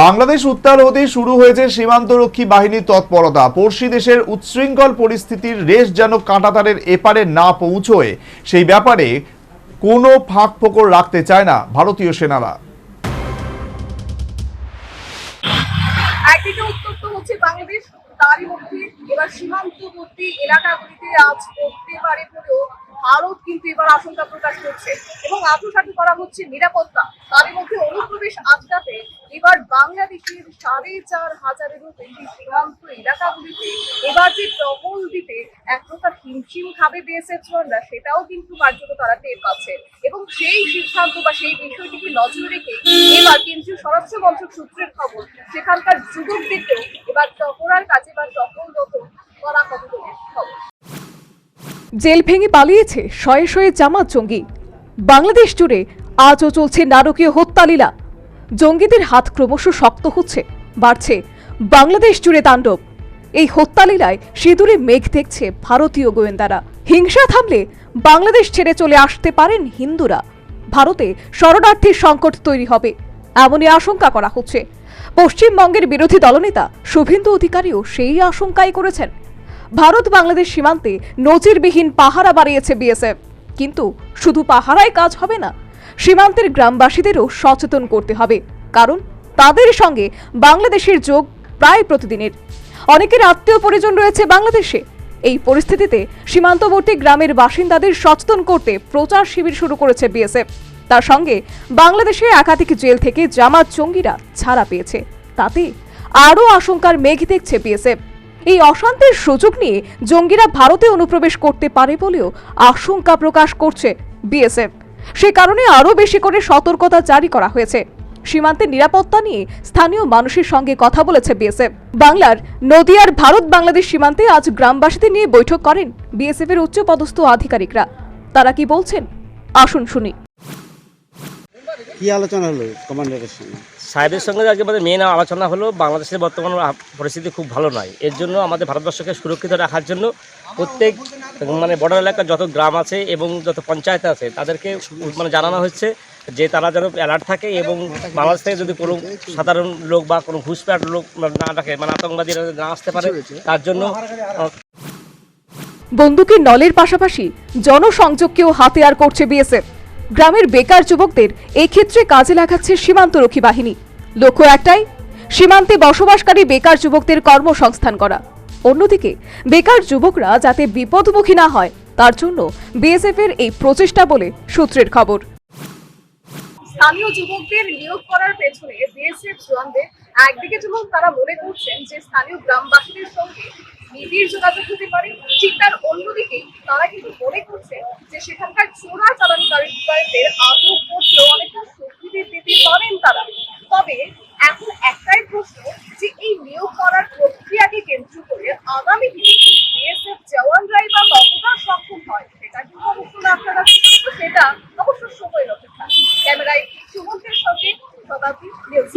বাংলাদেশ উত্তাল হতে শুরু হয়েছে সীমান্তরক্ষী বাহিনীর তৎপরতা। পড়শি দেশের উচ্ছৃঙ্খল পরিস্থিতির রেশ যেন কাঁটাতারের এপারে না পৌঁছয়, সেই ব্যাপারে কোনো ফাঁক ফোকর রাখতে চায় না ভারতীয় সেনারা। তারই মধ্যে এবার সীমান্তবর্তী এলাকাগুলিতে আজ করতে পারে বলেও ভারত কিন্তু এবার আশঙ্কা প্রকাশ করছে এবং আত্মসাতি করা হচ্ছে নিরাপত্তা। তারই মধ্যে অনুপ্রবেশ আটকাতে এবার বাংলাদেশের সাড়ে চার হাজারেরও বেশি সীমান্ত এলাকাগুলিতে এবার যে টহল দিতে এক প্রকার হিমশিম খাবে বিএসএফ জওয়ানরা সেটাও কিন্তু কার্যত তারা টের পাচ্ছে। এবং সেই সিদ্ধান্ত বা সেই বিষয়টিকে নজরে রেখে এবার কেন্দ্রীয় স্বরাষ্ট্র মন্ত্রক সূত্রের খবর, সেখানকার যুবকদেরকেও এবার টহরার কাজে বা টহলরত করা হবে বলে খবর জেল ভেঙে পালিয়েছে শয়ে শয়ে জামাত জঙ্গি। বাংলাদেশ জুড়ে আজও চলছে নারকীয় হত্যালীলা। জঙ্গিদের হাত ক্রমশ শক্ত হচ্ছে, বাড়ছে বাংলাদেশ জুড়ে তাণ্ডব। এই হত্যালীলায় সিঁদুরে মেঘ দেখছে ভারতীয় গোয়েন্দারা। হিংসা থামলে বাংলাদেশ ছেড়ে চলে আসতে পারেন হিন্দুরা। ভারতে শরণার্থীর সংকট তৈরি হবে, এমনই আশঙ্কা করা হচ্ছে। পশ্চিমবঙ্গের বিরোধী দলনেতা শুভেন্দু অধিকারীও সেই আশঙ্কাই করেছেন। ভারত বাংলাদেশ সীমান্তে নজিরবিহীন পাহারা বাড়িয়েছে বিএসএফ। কিন্তু শুধু পাহারায় কাজ হবে না, সীমান্তের গ্রামবাসীদেরও সচেতন করতে হবে, কারণ তাদের সঙ্গে বাংলাদেশের যোগ প্রায় প্রতিদিনের। অনেকের আত্মীয় পরিজন রয়েছে বাংলাদেশে। এই পরিস্থিতিতে সীমান্তবর্তী গ্রামের বাসিন্দাদের সচেতন করতে প্রচার শিবির শুরু করেছে বিএসএফ। তার সঙ্গে বাংলাদেশের একাধিক জেল থেকে জামাত জঙ্গিরা ছাড়া পেয়েছে। তাতে আরও আশঙ্কার মেঘ দেখছে বিএসএফ। এই অশান্তির সুযোগ নিয়ে জঙ্গিরা ভারতে অনুপ্রবেশ করতে পারে বলেও আশঙ্কা প্রকাশ করছে বিএসএফ। সে কারণে আরও বেশি করে সতর্কতা জারি করা হয়েছে। সীমান্তের নিরাপত্তা নিয়ে স্থানীয় মানুষের সঙ্গে কথা বলেছে বিএসএফ। বাংলার নদিয়ার ভারত বাংলাদেশ সীমান্তে আজ গ্রামবাসীদের নিয়ে বৈঠক করেন বিএসএফ এর উচ্চপদস্থ আধিকারিকরা। তারা কি বলছেন? আসুন শুনি। কি আলোচনা হলো কমান্ডারের সঙ্গে? সাহেবের সঙ্গে আজকে আমাদের মেন আলোচনা হলো বাংলাদেশের বর্তমান পরিস্থিতি খুব ভালো নয়। এর জন্য আমাদের ভারতবর্ষকে সুরক্ষিত রাখার জন্য প্রত্যেক মানে বর্ডার এলাকার যত গ্রাম আছে এবং যত পঞ্চায়েত আছে তাদেরকে মানে জানানো হচ্ছে যে তারা যেন অ্যালার্ট থাকে এবং বাংলাদেশ থেকে যদি কোনো সাধারণ লোক বা কোনো ঘুষপ্যাট লোক না থাকে মানে আতঙ্কবাদীরা না আসতে পারে তার জন্য বন্দুকের নলের পাশাপাশি জনসংযোগকেও হাতিয়ার করছে বিএসএফ। গ্রামের বেকার যুবকদের এই ক্ষেত্রে কাজে লাগাচ্ছে সীমান্তরক্ষী বাহিনী। লক্ষ্য একটাই, সীমান্তে বসবাসকারী বেকার যুবকদের কর্মসংস্থান করা। অন্যদিকে, বেকার যুবকরা যাতে বিপদমুখী না হয়, তার জন্য বিএসএফ এর এই প্রচেষ্টা বলে সূত্রের খবর। স্থানীয় যুবকদের নিয়োগ করার পেছনে বিএসএফ জওয়ানদের একদিকে যেমন তারা মনে করছেন যে স্থানীয় গ্রামবাসীদের সঙ্গে নিবিড় যোগাযোগ হতে পারে, ঠিক তার অন্যদিকে তারা কিন্তু মনে করছে যে সেখানকার চোরা সুবিধে করেন তারা? তবে এখন একটাই প্রশ্ন যে এই নিয়োগ করার প্রক্রিয়াকে কেন্দ্র করে আগামী দিনে বিএসএফ জওয়ানরাই বা কতটা সক্ষম হয়? সেটা কিন্তু অবশ্য আপনারা সেটা অবশ্য সময়ের অপেক্ষা। ক্যামেরায় সুমন্ত্রের সঙ্গে শতাব্দী নিউজ।